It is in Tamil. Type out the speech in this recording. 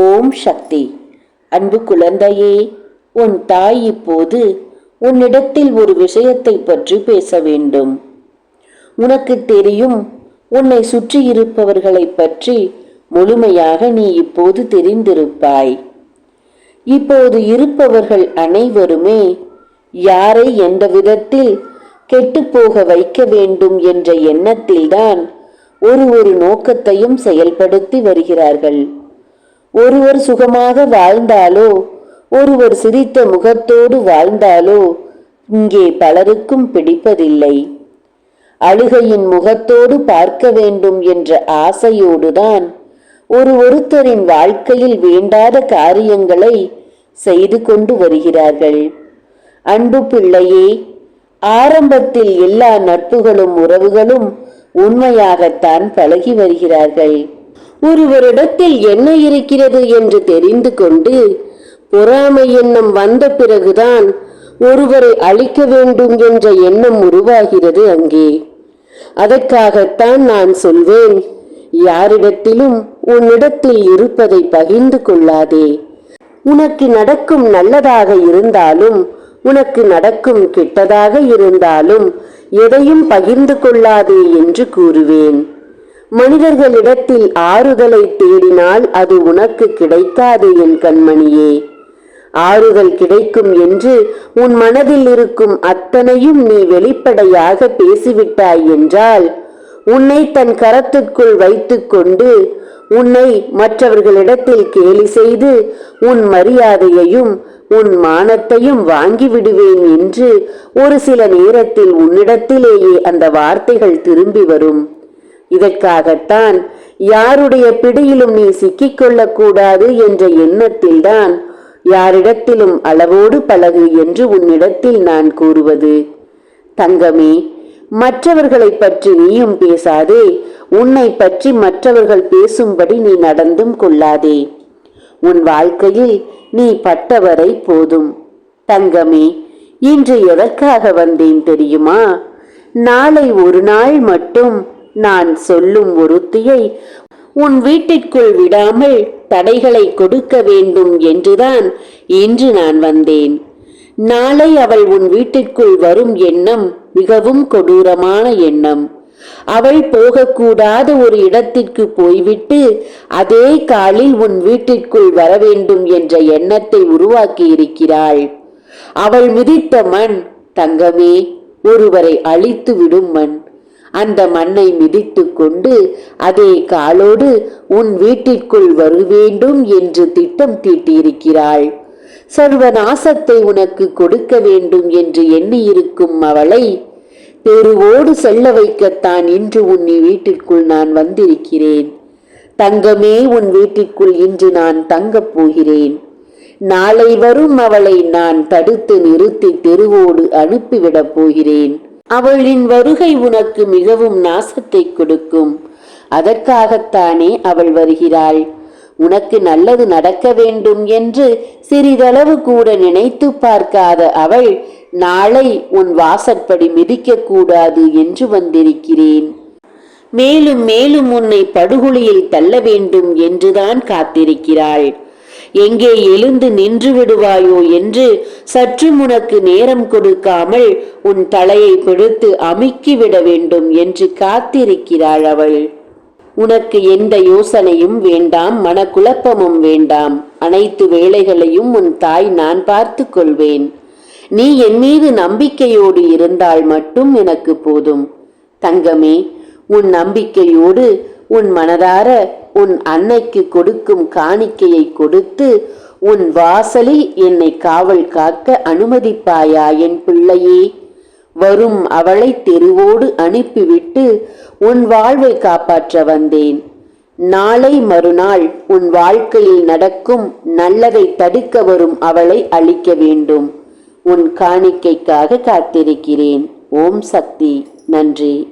ஓம் சக்தி. அன்பு குழந்தையே உன் தாய் இப்போது உன்னிடத்தில் ஒரு விஷயத்தை பற்றி பேச வேண்டும். உனக்கு தெரியும் உன்னை சுற்றி இருப்பவர்களை பற்றி முழுமையாக நீ இப்போது தெரிந்திருப்பாய். இப்போது இருப்பவர்கள் அனைவருமே யாரை எந்த விதத்தில் கெட்டுப்போக வைக்க வேண்டும் என்ற எண்ணத்தில்தான் ஒரு ஒரு நோக்கத்தையும் செயல்படுத்தி வருகிறார்கள். ஒருவர் சுகமாக வாழ்ந்தாலோ ஒருவர் சிரித்த முகத்தோடு வாழ்ந்தாலோ இங்கே பலருக்கும் பிடிப்பதில்லை. அழுகையின் முகத்தோடு பார்க்க வேண்டும் என்ற ஆசையோடுதான் ஒரு ஒருத்தரின் வாழ்க்கையில் வேண்டாத காரியங்களை செய்து கொண்டு வருகிறார்கள். அன்பு பிள்ளையே ஆரம்பத்தில் எல்லா நட்புகளும் உறவுகளும் உண்மையாகத்தான் பழகி வருகிறார்கள். ஒருவரிடத்தில் என்ன இருக்கிறது என்று தெரிந்து கொண்டு பொறாமை எண்ணம் வந்த பிறகுதான் ஒருவரை அழிக்க வேண்டும் என்ற எண்ணம் உருவாகிறது அங்கே. அதற்காகத்தான் நான் சொல்வேன் யாரிடத்திலும் உன்னிடத்தில் இருப்பதை பகிர்ந்து கொள்ளாதே. உனக்கு நடக்கும் நல்லதாக இருந்தாலும் உனக்கு நடக்கும் கெட்டதாக இருந்தாலும் எதையும் பகிர்ந்து கொள்ளாதே என்று கூறுவேன். மனிதர்களிடத்தில் ஆறுதலை தேடினால் அது உனக்கு கிடைக்காது என் கண்மணியே. ஆறுதல் கிடைக்கும் என்று உன் மனதில் இருக்கும் அத்தனையும் நீ வெளிப்படையாக பேசிவிட்டாய் என்றால் உன்னை தன் கரத்துக்குள் வைத்துக்கொண்டு உன்னை மற்றவர்களிடத்தில் கேலி செய்து உன் மரியாதையையும் உன் மானத்தையும் வாங்கிவிடுவேன் என்று ஒரு சில நேரத்தில் உன்னிடத்திலேயே அந்த வார்த்தைகள் திரும்பி வரும். இதற்காகத்தான் யாருடைய பிடியிலும் நீ சிக்கிக் கொள்ளக்கூடாது என்ற எண்ணத்தில்தான் யாரிடத்திலும் அளவோடு பழகு என்று உன்னிடத்தில் நான் கூறுவது. தங்கமே மற்றவர்களை பற்றி நீயும் பேசாதே. உன்னை பற்றி மற்றவர்கள் பேசும்படி நீ நடந்தும் கொள்ளாதே. உன் வாழ்க்கையில் நீ பட்டவரை போதும். தங்கமே இன்று எதற்காக வந்தேன் தெரியுமா? நாளை ஒரு நாள் மட்டும் நான் சொல்லும் ஒருத்தியை உன் வீட்டிற்குள் விடாமல் தடைகளை கொடுக்க வேண்டும் என்றுதான் இன்று நான் வந்தேன். நாளை அவள் உன் வீட்டிற்குள் வரும் எண்ணம் மிகவும் கொடூரமான எண்ணம். அவள் போகக்கூடாத ஒரு இடத்திற்கு போய்விட்டு அதே காலில் உன் வீட்டிற்குள் வர வேண்டும் என்ற எண்ணத்தை உருவாக்கி இருக்கிறாள் அவள் மிதித்த மண் தங்கமே ஒருவரை அழித்து விடும் மண். அந்த மண்ணை மிதித்து கொண்டு அதே காலோடு உன் வீட்டிற்குள் வருவேண்டும் என்று திட்டம் தீட்டியிருக்கிறாள். சர்வநாசத்தை உனக்கு கொடுக்க வேண்டும் என்று எண்ணியிருக்கும் அவளை தெருவோடு செல்ல வைக்கத்தான் இன்று உன் வீட்டிற்குள் நான் வந்திருக்கிறேன். தங்கமே உன் வீட்டிற்குள் இன்று நான் தங்கப் போகிறேன். நாளை வரும் அவளை நான் தடுத்து நிறுத்தி தெருவோடு அனுப்பிவிடப் போகிறேன். அவளின் வருகை உனக்கு மிகவும் நாசத்தை கொடுக்கும். அதற்காகத்தானே அவள் வருகிறாள். உனக்கு நல்லது நடக்க வேண்டும் என்று சிறிதளவு கூட நினைத்து பார்க்காத அவள் நாளை உன் வாசற்படி மிதிக்கக்கூடாது என்று வந்திருக்கிறேன். மேலும் மேலும் உன்னை படுகொலியில் தள்ள வேண்டும் என்றுதான் காத்திருக்கிறாள். எங்கே எழுந்து நின்று விடுவாயோ என்று சற்று உனக்கு நேரம் கொடுக்காமல் உன் தலையை பிடித்து அமுக்கிவிட வேண்டும் என்று காத்திருக்கிறாள் அவள். உனக்கு எந்த யோசனையும் வேண்டாம் மனக்குழப்பமும் வேண்டாம். அனைத்து வேலைகளையும் உன் தாய் நான் பார்த்து கொள்வேன். நீ என் மீது நம்பிக்கையோடு இருந்தால் மட்டும் எனக்கு போதும். தங்கமே உன் நம்பிக்கையோடு உன் மனதார உன் அன்னைக்கு கொடுக்கும் காணிக்கையை கொடுத்து உன் வாசலில் என்னை காவல் காக்க அனுமதிப்பாயா என் பிள்ளையே? வரும் அவளை தெருவோடு அனுப்பிவிட்டு உன் வாழ்வை காப்பாற்ற வந்தேன். நாளை மறுநாள் உன் வாழ்க்கையில் நடக்கும் நல்லதை தடுக்க வரும் அவளை அழிக்க வேண்டும். உன் காணிக்கைக்காக காத்திருக்கிறேன். ஓம் சக்தி. நன்றி.